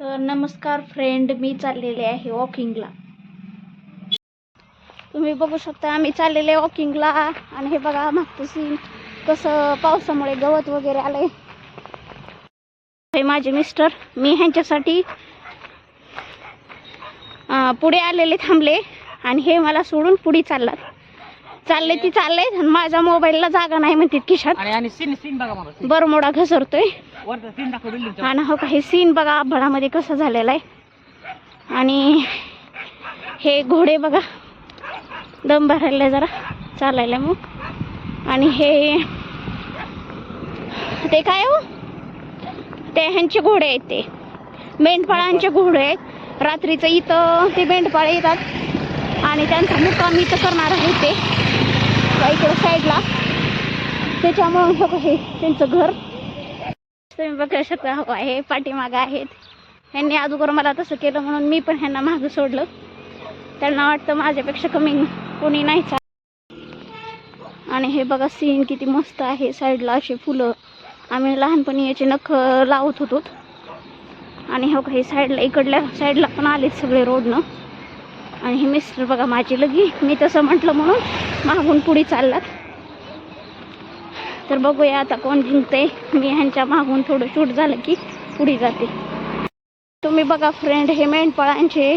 तर नमस्कार फ्रेंड मी चाललेले आहे वॉकिंगला तुम्ही बघू शकता आम्ही चाललेले वॉकिंगला आणि हे बघा मागचं सीन कसं पावसामुळे गवत वगैरे आलंय. हे माझे मिस्टर मी ह्यांच्यासाठी पुढे आलेले थांबले. आणि हे मला सोडून पुढे चाललात. चालले ती चालले आणि माझ्या मोबाईलला जागा नाही म्हणतात खिशात आणि आणि सीन सीन बघा मला बरमोडा घसरतोय. वरचा सीन दाखव बिल्डिंग आणि हो काही सीन बघा आभाळामध्ये कसं झालेला आहे. आणि हे घोडे बघा दम भरायला जरा चालायला मग. आणि हे ते काय हो? ते ह्यांचे घोडे आहेत ते. मेंढपाळांचे घोडे आहेत. रात्रीचं इथं ते मेंढपाळ येतात. आणि त्यांचा मुक्काम इथं करणार आहे ते. इकडं साईडला त्याच्यामुळं हे बघा हे त्यांचं घर. तुम्ही बघू शकता हो आहे पाठीमागं आहेत. ह्यांनी अगोदर मला तसं केलं म्हणून मी पण ह्यांना मागं सोडलं. त्यांना वाटतं माझ्यापेक्षा कमी कोणी नाही आणि हे बघा सीन किती मस्त आहे. साईडला असे फुलं. आम्ही लहानपणी याचे नख लावत होतो. आणि हो काही साईडला इकडल्या साईडला पण आलेत सगळे रोडनं. आणि हे मिस्टर बघा माझी लगी. मी तसं म्हटलं म्हणून मागून पुढे चाललात. तर बघूया आता कोण जिंकते मी ह्यांच्या मागून थोडं शूट झालं की पुढे जाते. तुम्ही बघा फ्रेंड हे मेंढपाळांचे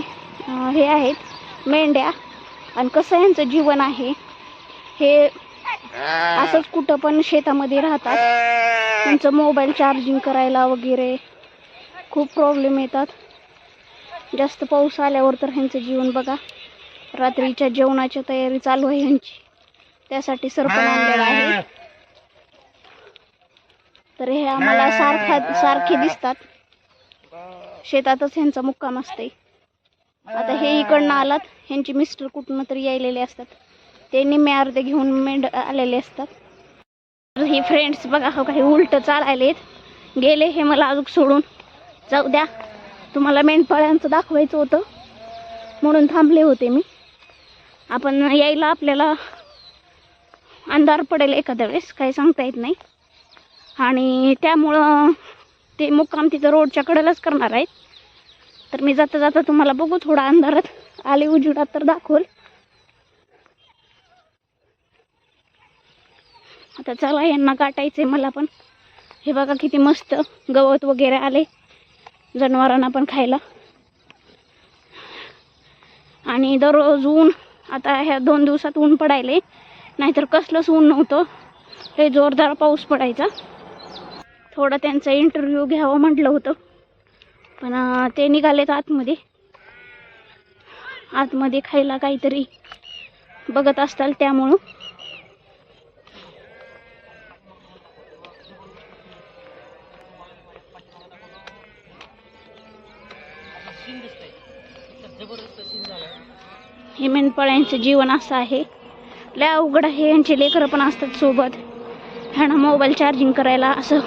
हे आहेत मेंढ्या. आणि कसं यांचं जीवन आहे हे असंच कुठं पण शेतामध्ये राहतात. त्यांचं मोबाईल चार्जिंग करायला वगैरे खूप प्रॉब्लेम येतात. जास्त पाऊस आल्यावर तर ह्यांचं जीवन बघा. रात्रीच्या जेवणाची तयारी चालू आहे ह्यांची. त्यासाठी सरपण आहे. तर हे आम्हाला सारखा सारखे दिसतात. शेतातच ह्यांचा मुक्काम असते आता हे इकडनं आलात ह्यांचे मिस्टर कुठून तरी यायलेले असतात. ते निम्मे अर्धे घेऊन मेंढ आलेले असतात. तर हे फ्रेंड्स बघा हो काही उलट चालायलेत. गेले हे मला अजून सोडून. जाऊ द्या. तुम्हाला मेंढपाळ्यांचं दाखवायचं होतं. म्हणून थांबले होते मी. आपण यायला आपल्याला अंधार पडेल एखाद्या वेळेस काही सांगता येत नाही. आणि त्यामुळं ते मुक्काम तिथं रोडच्या कडेलाच करणार आहेत. तर मी जाता जाता तुम्हाला बघू थोडा अंधारात आले उजेडात तर दाखवल. आता चला यांना आहे मला पण. हे बघा किती मस्त गवत वगैरे आले. जनावरांना पण खायला. आणि दररोज ऊन आता ह्या दोन दिवसात ऊन पडायले नाहीतर कसलंच ऊन नव्हतं. हे जोरदार पाऊस पडायचा. थोडं त्यांचा इंटरव्ह्यू घ्यावं म्हटलं होतं. पण ते निघालेत आतमध्ये. आतमध्ये खायला काहीतरी बघत असताल त्यामुळं सीन दिसतंय तर जबरदस्त सीन झालाय हे मेंढपाळ्यांचं जीवन असं आहे. लय अवघड आहे यांचे लेकरं पण असतात सोबत. ह्यांना मोबाईल चार्जिंग करायला असं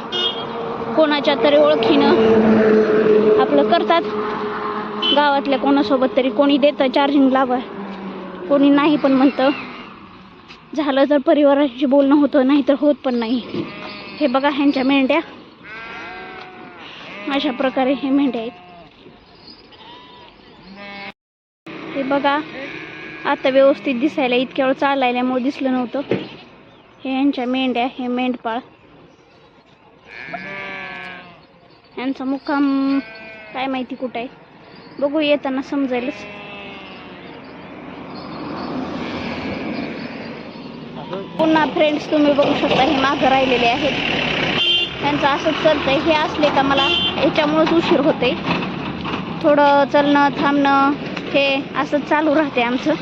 कोणाच्या तरी ओळखीनं आपलं करतात. गावातल्या कोणासोबत तरी कोणी देतं चार्जिंग लावा कोणी नाही पण म्हणतं. झालं तर परिवाराशी बोलणं होतं नाही तर होत पण नाही. हे बघा ह्यांच्या मेंढ्या. अशा प्रकारे हे मेंढ्या आहेत. हे बघा. आता व्यवस्थित दिसायला इतक्या वेळ चालायल्यामुळे दिसलं नव्हतं. हे यांच्या मेंढ्या हे मेंढपाळ. यांचा मुक्काम काय माहिती कुठं आहे? बघू येताना समजायलच. पुन्हा फ्रेंड्स तुम्ही बघू शकता हे मागं राहिलेले आहेत. त्यांचं असंच चालतंय हे असले का मला? याच्यामुळंच उशीर होते थोडं चलणं थांबणं हे असंच चालू राहते आमचं.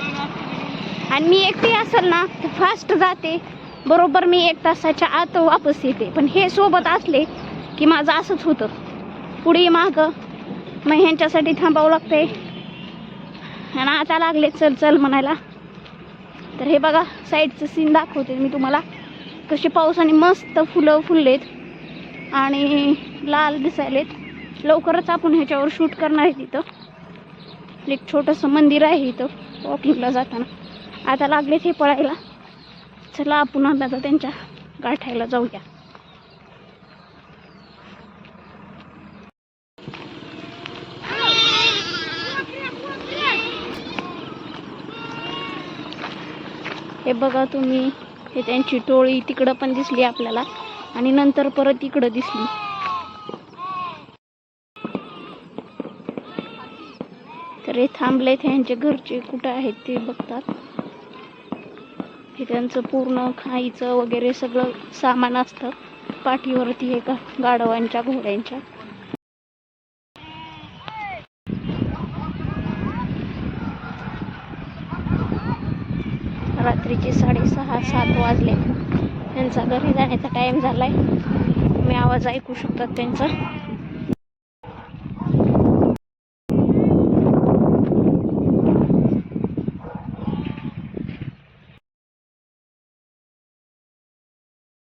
आणि मी एकटी असेल ना तर फास्ट जाते. बरोबर मी एक तासाच्या आत वापस येते. पण हे सोबत असले की माझं असंच होतं. पुढे मागं मग ह्यांच्यासाठी थांबावं लागते आणि आता लागले चल चल म्हणायला. तर हे बघा साईडचं सीन दाखवते मी तुम्हाला. कशी पावसाने मस्त फुलं फुललेत आणि लाल दिसायलेत. लवकरच आपण ह्याच्यावर शूट करणार आहे तिथं. एक छोटंसं मंदिर आहे इथं वॉकिंगला जाताना. आता लागलेच हे पळायला. चला आपण आता त्यांच्या गाठायला जाऊया. हे बघा तुम्ही हे त्यांची टोळी तिकडं पण दिसली आपल्याला आणि नंतर परत इकडं दिसली. तर हे थांबलेत त्यांचे घरचे कुठं आहेत ते बघतात. हे त्यांचं पूर्ण खायचं वगैरे सगळं सामान असतं. पाठीवरती हे का गाढवांच्या घोड्यांच्या. रात्रीचे साडेसहा सात वाजले. त्यांचा घरी जाण्याचा टाईम झालाय. तुम्ही आवाज ऐकू शकतात त्यांचा.